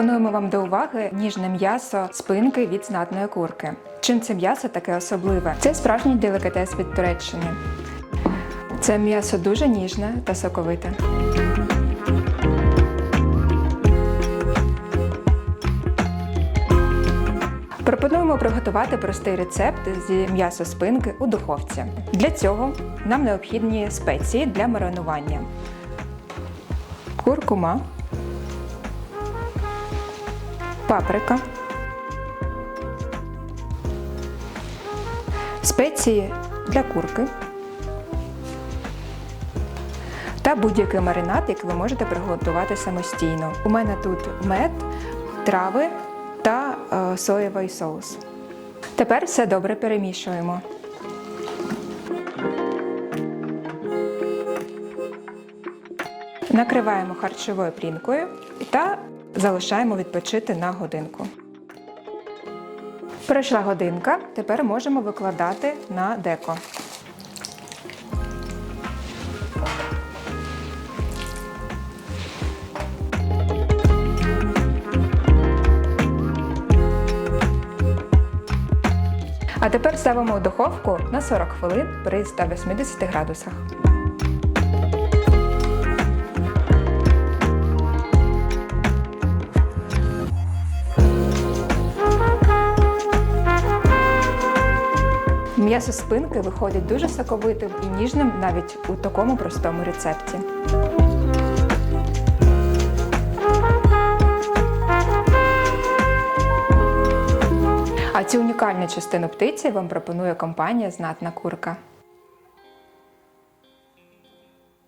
Пропонуємо вам до уваги ніжне м'ясо спинки від знатної курки. Чим це м'ясо таке особливе? Це справжній делікатес від Туреччини. Це м'ясо дуже ніжне та соковите. Пропонуємо приготувати простий рецепт зі м'ясо спинки у духовці. Для цього нам необхідні спеції для маринування. Куркума, паприка, спеції для курки та будь-який маринад, який ви можете приготувати самостійно. У мене тут мед, трави та е, соєвий соус. Тепер все добре перемішуємо. Накриваємо харчовою плінкою та залишаємо відпочити на годинку. Пройшла годинка, тепер можемо викладати на деко. А тепер ставимо у духовку на 40 хвилин при 180 градусах. М'ясо спинки виходить дуже соковитим і ніжним навіть у такому простому рецепті. А цю унікальну частину птиці вам пропонує компанія Знатна курка.